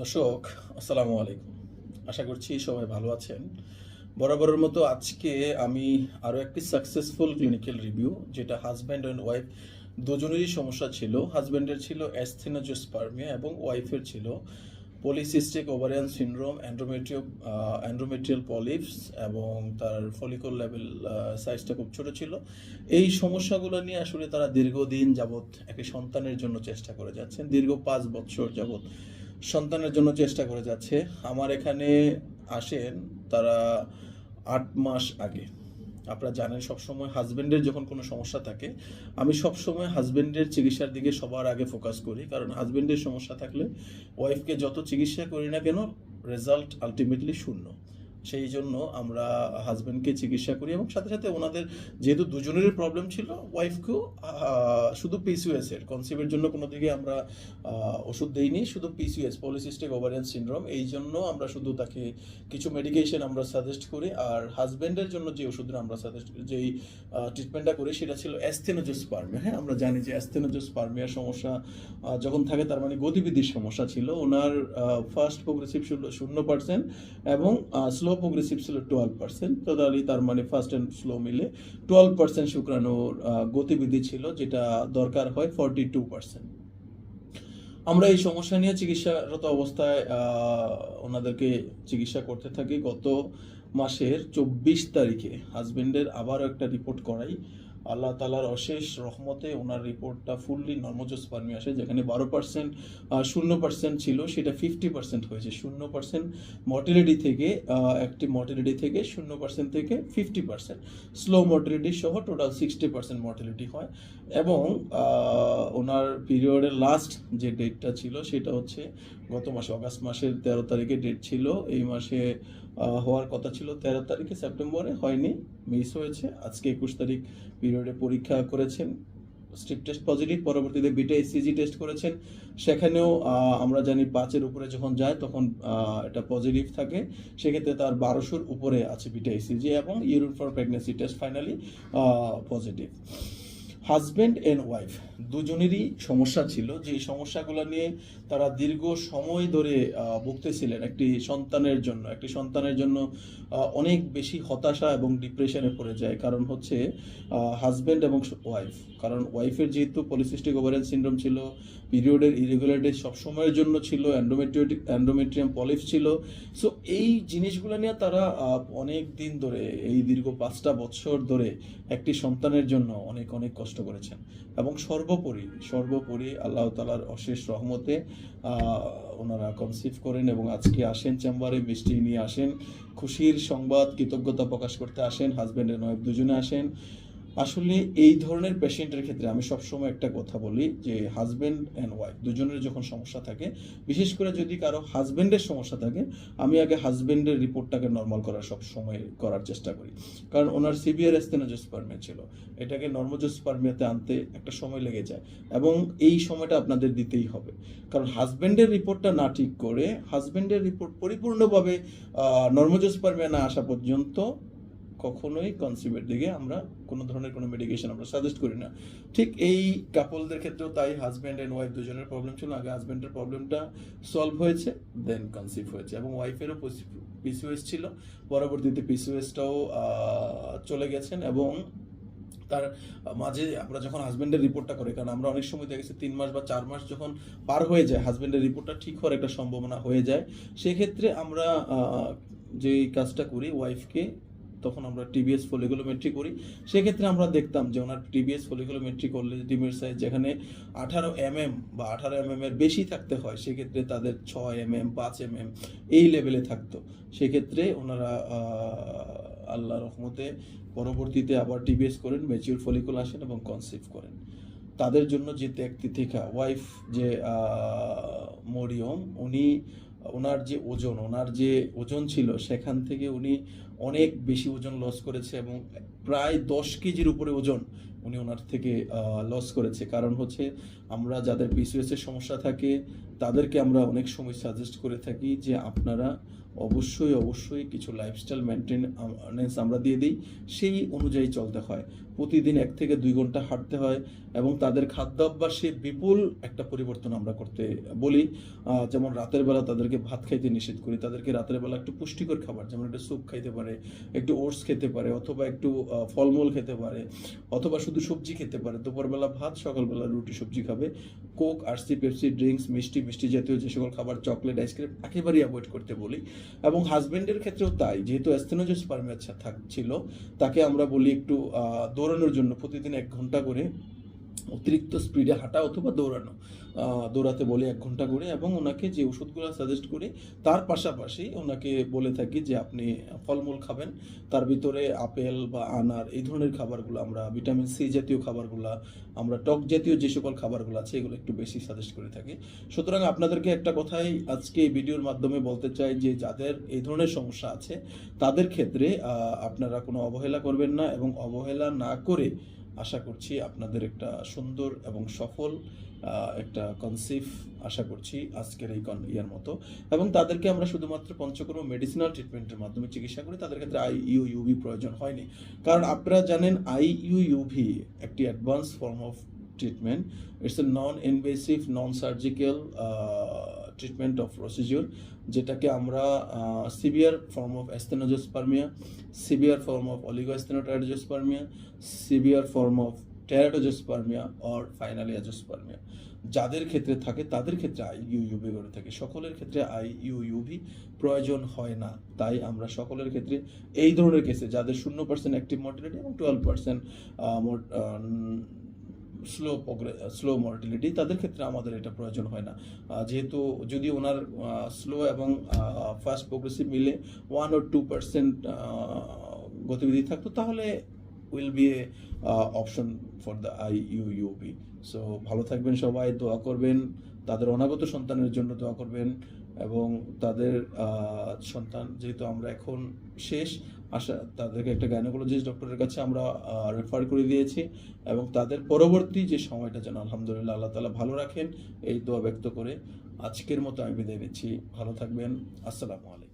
দর্শক, আসসালামু আলাইকুম। আশা করছি সবাই ভালো আছেন। বরাবরের মতো আজকে আমি আরও একটি সাকসেসফুল ক্লিনিক্যাল রিভিউ যেটা হাজব্যান্ড অ্যান্ড ওয়াইফ দুজনেরই সমস্যা ছিল। হাজব্যান্ডের ছিল অ্যাস্থেনোজোস্পার্মিয়া এবং ওয়াইফের ছিল polycystic ovarian syndrome অ্যান্ড্রোমেট্রিও endometrial polyps এবং তার ফলিকল লেভেল সাইজটা খুব ছোট ছিল। এই সমস্যাগুলো নিয়ে আসলে তারা দীর্ঘদিন যাবৎ একটি সন্তানের জন্য চেষ্টা করে যাচ্ছেন। দীর্ঘ পাঁচ বছর যাবৎ সন্তানের জন্য চেষ্টা করে যাচ্ছে। আমার এখানে আসেন তারা আট মাস আগে। আপনারা জানেন সবসময় হাজব্যান্ডের যখন কোনো সমস্যা থাকে, আমি সবসময় হাজব্যান্ডের চিকিৎসার দিকে সবার আগে ফোকাস করি। কারণ হাজব্যান্ডের সমস্যা থাকলে ওয়াইফকে যত চিকিৎসা করি না কেন, রেজাল্ট আলটিমেটলি শূন্য। সেই জন্য আমরা হাজব্যান্ডকে চিকিৎসা করি এবং সাথে সাথে ওনাদের যেহেতু দুজনেরই প্রবলেম ছিল ওয়াইফকেও শুধু পিসিওএস এর। কনসিভের জন্য কোনো দিকে আমরা ওষুধ দেইনি, শুধু পিসিওএস পলিসিস্টিক ওভারিয়ান সিনড্রোম এই জন্য আমরা শুধু তাকে কিছু মেডিকেশন আমরা সাজেস্ট করি আর হাজব্যান্ডের জন্য যে ওষুধটা আমরা সাজেস্ট যেই ট্রিটমেন্টটা করি সেটা ছিল অ্যাস্থেনোজোস্পার্মিয়া। হ্যাঁ আমরা জানি যে অ্যাস্থেনোজোস্পার্মিয়ার সমস্যা যখন থাকে তার মানে গতিবিধির সমস্যা ছিল। ওনার ফার্স্ট প্রোগ্রেসিভ শূন্য পার্সেন্ট এবং স্লো প্রোগ্রেসিভ ছিল টুয়েলভ পার্সেন্ট টোটালি তার মানে ফার্স্ট অ্যান্ড স্লো মিলে টুয়েলভ পার্সেন্ট শুক্রাণুর গতিবিধি ছিল যেটা দরকার হয় ফর্টি টু পার্সেন্ট আমরা এই সমস্যা নিয়ে চিকিৎসারত অবস্থায় ওনাদেরকে চিকিৎসা করতে থাকি। গত মাসের চব্বিশ তারিখে হাজবেন্ডের আবারও একটা রিপোর্ট করাই। আল্লাহ তালার অশেষ রহমতে ওনার রিপোর্টটা ফুললি নর্মোজোস্পার্মি আসে, যেখানে বারো পার্সেন্ট শূন্য পার্সেন্ট ছিল, সেটা ফিফটি পার্সেন্ট হয়েছে। শূন্য পার্সেন্ট মর্টিলিটি থেকে একটি মর্টিলিটি থেকে শূন্য পার্সেন্ট থেকে ফিফটি পার্সেন্ট স্লো মর্টিলিটি সহ টোটাল সিক্সটি পার্সেন্ট মর্টিলিটি হয়। এবং ওনার পিরিয়ডের লাস্ট যে ডেটটা ছিল, সেটা হচ্ছে গত মাসে অগাস্ট মাসের তেরো তারিখে ডেট ছিল। এই মাসে হওয়ার কথা ছিল তেরো তারিখে, সেপ্টেম্বরে হয়নি। মিস হয়েছে। আজকে একুশ তারিখ পিরিয়ডে পরীক্ষা করেছেন। স্ট্রিপ টেস্ট পজিটিভ, পরবর্তীতে বিটা এসিজি টেস্ট করেছেন। সেখানেও আমরা জানি পাঁচের উপরে যখন যায় তখন এটা পজিটিভ থাকে। সেক্ষেত্রে তার বারোশোর উপরে আছে বিটা এসিজি এবং urine for pregnancy test finally positive husband and wife দুজনেরই সমস্যা ছিল যে সমস্যাগুলো নিয়ে তারা দীর্ঘ সময় ধরে ভুগতেছিলেন একটি সন্তানের জন্য, একটি সন্তানের জন্য অনেক বেশি হতাশা এবং ডিপ্রেশনে পড়ে যায়। কারণ হচ্ছে হাজব্যান্ড এবং ওয়াইফ কারণ ওয়াইফের যেহেতু পলিসিস্টিক ওভারেন সিনড্রোম ছিল পিরিয়ডের ইরেগুলারিটি সবসময়ের জন্য ছিল অ্যান্ডোমেট্রিওটিক অ্যান্ডোমেট্রিয়াম পলিফ ছিল। সো এই জিনিসগুলো নিয়ে তারা অনেক দিন ধরে, এই দীর্ঘ পাঁচটা বছর ধরে একটি সন্তানের জন্য অনেক অনেক কষ্ট করেছেন। এবং সর্বোপরি সর্বোপরি আল্লাহ তালার অশেষ রহমতে ওনারা কনসিভ করেন এবং আজকে আসেন চেম্বারে, মিষ্টি নিয়ে আসেন, খুশির সংবাদ, কৃতজ্ঞতা প্রকাশ করতে আসেন হাজব্যান্ড এন্ড ওয়াইফ দুজনে আসেন। আসলে এই ধরনের পেশেন্টের ক্ষেত্রে আমি সবসময় একটা কথা বলি যে হাজব্যান্ড অ্যান্ড ওয়াইফ দুজনের যখন সমস্যা থাকে, বিশেষ করে যদি কারও হাজব্যান্ডের সমস্যা থাকে, আমি আগে হাজব্যান্ডের রিপোর্টটাকে নর্মাল করার সব সময় করার চেষ্টা করি। কারণ ওনার সিভিয়ার এস্তেনোজোস্পার্মিয়া ছিল। এটাকে নর্মোজোস্পার্মিয়াতে আনতে একটা সময় লেগে যায় এবং এই সময়টা আপনাদের দিতেই হবে। কারণ হাজব্যান্ডের রিপোর্টটা না ঠিক করে হাজব্যান্ডের রিপোর্ট পরিপূর্ণভাবে নর্মোজোস্পার্মিয়া না আসা পর্যন্ত কখনোই কনসিভের দিকে আমরা কোনো ধরনের কোনো মেডিকেশন আমরা সাজেস্ট করি না। ঠিক এই কাপলদের ক্ষেত্রেও তাই হাজব্যান্ড অ্যান্ড ওয়াইফ দুজনের প্রবলেম ছিল। আগে হাজব্যান্ডের প্রবলেমটা সলভ হয়েছে দেন কনসিভ হয়েছে এবং ওয়াইফেরও পিসিওএস ছিল। পরবর্তীতে পিসিওএসটাও চলে গেছেন এবং তার মাঝে আমরা যখন হাজব্যান্ডের রিপোর্টটা করি, কারণ আমরা অনেক সময় দেখেছি তিন মাস বা চার মাস যখন পার হয়ে যায় হাজব্যান্ডের রিপোর্টটা ঠিক হওয়ার একটা সম্ভাবনা হয়ে যায়। সেক্ষেত্রে আমরা যে কাজটা করি ওয়াইফকে তখন আমরা টিবিএস ফলিকুলোমেট্রি করি। সেক্ষেত্রে আমরা দেখতাম যে ওনার টিবিএস ফলিকুলোমেট্রি করলে ডিমের সাইজ যেখানে আঠারো এম এম বা আঠারো এমএম এর বেশি থাকতে হয়, সেক্ষেত্রে তাদের ছয় এমএম পাঁচ এমএম এই লেভেলে থাকতো। সেক্ষেত্রে ওনারা আল্লাহ রহমতে পরবর্তীতে আবার টিবিএস করেন ম্যাচিউর ফলিকুল আসেন এবং কনসিভ করেন। তাদের জন্য যে ত্যাগ তিথিকা ওয়াইফ যে মরিয়ম, উনি ওনার যে ওজন, ওনার যে ওজন ছিল, সেখান থেকে উনি অনেক বেশি ওজন লস করেছে এবং প্রায় দশ কেজির উপরে ওজন উনি ওনার থেকে লস করেছে। কারণ হচ্ছে আমরা যাদের পিসিএস এর সমস্যা থাকে, তাদেরকে আমরা অনেক সময় সাজেস্ট করে থাকি যে আপনারা অবশ্যই অবশ্যই কিছু লাইফস্টাইল মেনটেনেন্স আমরা দিয়ে দিই। সেই অনুযায়ী চলতে হয়। প্রতিদিন এক থেকে দুই ঘণ্টা হাঁটতে হয় এবং তাদের খাদ্যাভ্যাসে বিপুল একটা পরিবর্তন আমরা করতে বলি। যেমন রাতের বেলা তাদেরকে ভাত খাইতে নিষেধ করি, তাদেরকে রাতের বেলা একটু পুষ্টিকর খাবার, যেমন একটু স্যুপ খাইতে পারে, একটু ওটস খেতে পারে অথবা একটু ফলমূল খেতে পারে অথবা শুধু সবজি খেতে পারে। দুপুরবেলা ভাত, সকালবেলা রুটি, সবজি খাবে। কোক, আরসি, পেপসি, ড্রিঙ্কস, মিষ্টি মিষ্টি জাতীয় যে সকল খাবার, চকলেট আইসক্রিম একেবারেই অ্যাভয়েড করতে বলি। এবং হাজবেন্ডের ক্ষেত্রেও তাই। যেহেতু অ্যাস্থেনোজোস্পার্মিয়া ছিল তাকে আমরা বলি একটু দৌড়ানোর জন্য প্রতিদিন এক ঘণ্টা করে অতিরিক্ত স্পিডে হাঁটা অথবা দৌড়ানো দৌড়াতে বলে এক ঘণ্টা করে এবং ওনাকে যে ওষুধগুলো সাজেস্ট করি, তার পাশাপাশি ওনাকে বলে থাকি যে আপনি ফলমূল খাবেন। তার ভিতরে আপেল বা আনার এই ধরনের খাবারগুলো আমরা ভিটামিন সি জাতীয় খাবারগুলো, আমরা টক জাতীয় যে সকল খাবারগুলো আছে, এগুলো একটু বেশি সাজেস্ট করে থাকি। সুতরাং আপনাদেরকে একটা কথাই আজকে এই ভিডিওর মাধ্যমে বলতে চাই যে যাদের এই ধরনের সমস্যা আছে, তাদের ক্ষেত্রে আপনারা কোনো অবহেলা করবেন না এবং অবহেলা না করে আশা করছি আপনাদের একটা সুন্দর এবং সফল একটা কনসিভ আশা করছি আজকের এই ইয়ার মতো। এবং তাদেরকে আমরা শুধুমাত্র পঞ্চকর্ম মেডিসিনাল ট্রিটমেন্টের মাধ্যমে চিকিৎসা করি, তাদের ক্ষেত্রে আই ইউ ইউভি প্রয়োজন হয়নি। কারণ আপনারা জানেন আই ইউ ইউভি একটি advance form of treatment it's a non invasive non surgical treatment of procedure যেটাকে আমরা severe form of asthenozoospermia severe form of oligoasthenoteratozoospermia severe form of teratozoospermia or finally azoospermia যাদের ক্ষেত্রে থাকে, তাদের ক্ষেত্রে I U UV করে থাকে। সকলের ক্ষেত্রে আই ইউ ইউভি প্রয়োজন হয় না। তাই আমরা সকলের ক্ষেত্রে এই ধরনের কেসে যাদের শূন্য পার্সেন্ট অ্যাক্টিভ মর্টিলিটি এবং twelve percent slow slow motility তাদের ক্ষেত্রে আমাদের এটা প্রয়োজন হয় না। যেহেতু যদি ওনার স্লো এবং ফাস্ট প্রোগ্রেসিভ মিলে ওয়ান ওর টু পার্সেন্ট গতিবিধি থাকতো, তাহলে will be a option for the I U U B so ভালো থাকবেন সবাই, দোয়া করবেন। তাদের অনাগত সন্তানের জন্য দোয়া করবেন। এবং তাদের সন্তান যেহেতু আমরা এখন শেষ, আশা, তাদেরকে একটা গাইনোকোলজিস্ট ডক্টরের কাছে আমরা রেফার করে দিয়েছি এবং তাদের পরবর্তী যে সময়টা যেন আলহামদুলিল্লাহ আল্লাহ তালা ভালো রাখেন, এই দোয়া ব্যক্ত করে আজকের মতো আমি বিদায় নিচ্ছি। ভালো থাকবেন। আসসালামু আলাইকুম।